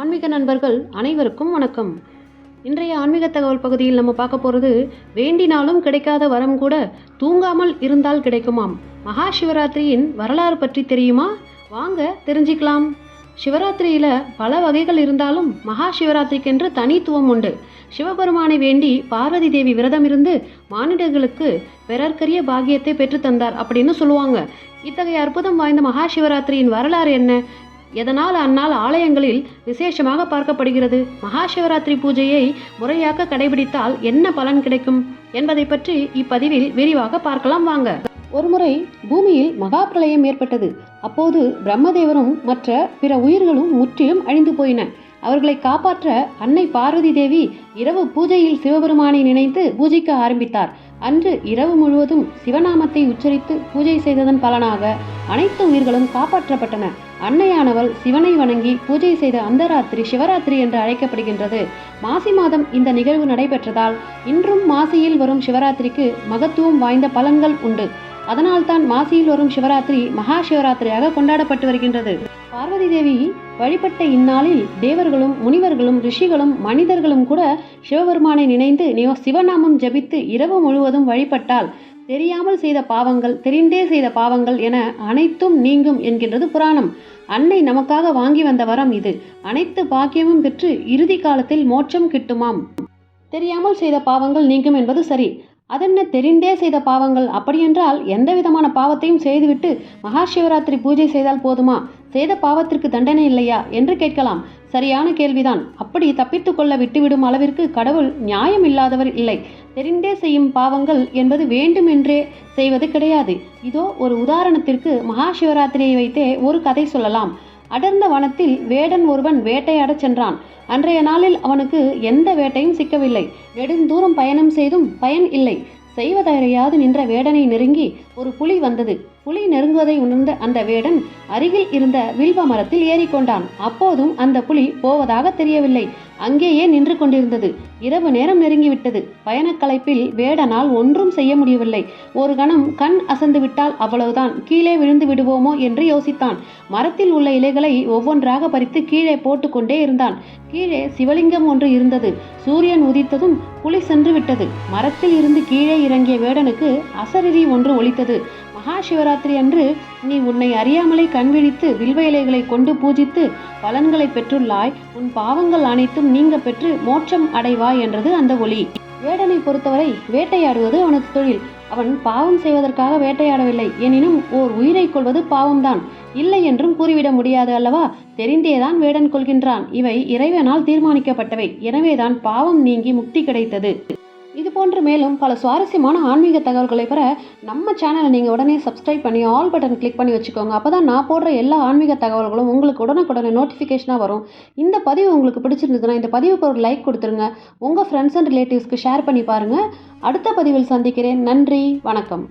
ஆன்மீக நண்பர்கள் அனைவருக்கும் வணக்கம். இன்றைய ஆன்மீக தகவல் பகுதியில் நம்ம பார்க்க போகிறது வேண்டினாலும் கிடைக்காத வரம் கூட தூங்காமல் இருந்தால் கிடைக்குமாம். மகா சிவராத்திரியின் வரலாறு பற்றி தெரியுமா? வாங்க தெரிஞ்சுக்கலாம். சிவராத்திரியில் பல வகைகள் இருந்தாலும் மகா சிவராத்திரிக்கென்று தனித்துவம் உண்டு. சிவபெருமானை வேண்டி பார்வதி தேவி விரதம் இருந்து மானிடர்களுக்கு பிறர்க்கரிய பாகியத்தை பெற்று தந்தார் அப்படின்னு சொல்லுவாங்க. இத்தகைய அற்புதம் வாய்ந்த மகா சிவராத்திரியின் வரலாறு என்ன? எதனால் அந்நாள் ஆலயங்களில் விசேஷமாக பார்க்கப்படுகிறது? மகா சிவராத்திரி பூஜையை முறையாக கடைபிடித்தால் என்ன பலன் கிடைக்கும்? என்பதை பற்றி இப்பதிவில் விரிவாக பார்க்கலாம் வாங்க. ஒருமுறை பூமியில் மகா பிரளயம் ஏற்பட்டது. அப்போது பிரம்மதேவரும் மற்ற பிற உயிர்களும் முற்றிலும் அழிந்து போயின. அவர்களை காப்பாற்ற அன்னை பார்வதி தேவி இரவு பூஜையில் சிவபெருமானை நினைத்து பூஜைக்க ஆரம்பித்தார். அன்று இரவு முழுவதும் சிவநாமத்தை உச்சரித்து பூஜை செய்ததன் பலனாக அனைத்து உயிர்களும் காப்பாற்றப்பட்டன. அன்னையானவள் சிவனை வணங்கி பூஜை செய்த அந்த ராத்திரி சிவராத்திரி என்று அழைக்கப்படுகின்றது. மாசி மாதம் இந்த நிகழ்வு நடைபெற்றதால் இன்றும் மாசியில் வரும் சிவராத்திரிக்கு மகத்துவம் வாய்ந்த பலன்கள் உண்டு. அதனால்தான் மாசியில் வரும் சிவராத்திரி மகா சிவராத்திரியாக கொண்டாடப்பட்டு வருகின்றது. பார்வதி தேவி வழிபட்ட இந்நாளில் தேவர்களும் முனிவர்களும் ரிஷிகளும் மனிதர்களும் கூட சிவபெருமானை நினைந்து நியோ சிவநாமம் ஜபித்து இரவு முழுவதும் வழிபட்டால் தெரியாமல் செய்த பாவங்கள் தெரிந்தே செய்த பாவங்கள் என அனைத்தும் நீங்கும் என்கின்றது புராணம். அன்னை நமக்காக வாங்கி வந்த வரம் இது. அனைத்து பாக்கியமும் பெற்று இறுதி காலத்தில் மோட்சம் கிட்டுமாம். தெரியாமல் செய்த பாவங்கள் நீங்கும் என்பது சரி. அதென்ன தெரிந்தே செய்த பாவங்கள்? அப்படியென்றால் எந்த விதமான பாவத்தையும் செய்துவிட்டு மகா சிவராத்திரி பூஜை செய்தால் போதுமா? செய்த பாவத்திற்கு தண்டனை இல்லையா? என்று கேட்கலாம். சரியான கேள்விதான். அப்படி தப்பித்து கொள்ள விட்டுவிடும் அளவிற்கு கடவுள் நியாயம் இல்லாதவர் இல்லை. தெரிந்தே செய்யும் பாவங்கள் என்பது வேண்டுமென்றே செய்வது கிடையாது. இதோ ஒரு உதாரணத்திற்கு மகா சிவராத்திரியை வைத்தே ஒரு கதை சொல்லலாம். அடர்ந்த வனத்தில் வேடன் ஒருவன் வேட்டையாடச் சென்றான். அன்றைய நாளில் அவனுக்கு எந்த வேட்டையும் சிக்கவில்லை. நெடுந்தூரம் பயணம் செய்தும் பயன் இல்லை. செய்வதறியாது நின்ற வேடனை நெருங்கி ஒரு புலி வந்தது. புலி நெருங்குவதை உணர்ந்த அந்த வேடன் அருகில் இருந்த வில்வ மரத்தில் ஏறிக்கொண்டான். அப்போதும் அந்த புலி போவதாக தெரியவில்லை. அங்கேயே நின்று கொண்டிருந்தது. இரவு நேரம் நெருங்கிவிட்டது. பயணக்கலைப்பில் வேடனால் ஒன்றும் செய்ய முடியவில்லை. ஒரு கணம் கண் அசந்து விட்டால் அவ்வளவுதான். கீழே விழுந்து விடுவோமோ என்று யோசித்தான். மரத்தில் உள்ள இலைகளை ஒவ்வொன்றாக பறித்து கீழே போட்டுக்கொண்டே இருந்தான். கீழே சிவலிங்கம் ஒன்று இருந்தது. சூரியன் உதித்ததும் புலி சென்று விட்டது. மரத்தில் இருந்து கீழே இறங்கிய வேடனுக்கு அசரிரி ஒன்று ஒழித்தது மகா சிவராத்திரி அன்று நீ உன்னை அறியாமலே கண்விழித்து வில்வ இலைகளை கொண்டு பூஜித்து பலன்களை பெற்றுள்ளாய். உன் பாவங்கள் அனைத்தும் நீங்க பெற்று மோட்சம் அடைவாய் என்றது அந்த ஒளி வேடனை பொறுத்தவரை வேட்டையாடுவது அவனது தொழில். அவன் பாவம் செய்வதற்காக வேட்டையாடவில்லை. எனினும் ஓர் உயிரை கொள்வது பாவம்தான். இல்லை என்றும் கூறிவிட முடியாது அல்லவா? தெரிந்தேதான் வேடன் கொள்கின்றான். இவை இறைவனால் தீர்மானிக்கப்பட்டவை. எனவேதான் பாவம் நீங்கி முக்தி கிடைத்தது. இது போன்று மேலும் பல சுவாரஸ்யமான ஆன்மீக தகவல்களை பெற நம்ம சேனலை நீங்கள் உடனே சப்ஸ்கிரைப் பண்ணி ஆல் பட்டன் கிளிக் பண்ணி வச்சுக்கோங்க. அப்போ தான் நான் போடுற எல்லா ஆன்மீக தகவல்களும் உங்களுக்கு உடனுக்குடனே நோட்டிஃபிகேஷனாக வரும். இந்த பதிவு உங்களுக்கு பிடிச்சிருந்ததுன்னா இந்த பதிவுக்கு ஒரு லைக் கொடுத்துருங்க. உங்கள் ஃப்ரெண்ட்ஸ் அண்ட் ரிலேட்டிவ்ஸ்க்கு ஷேர் பண்ணி பாருங்கள் அடுத்த பதிவில் சந்திக்கிறேன். நன்றி. வணக்கம்.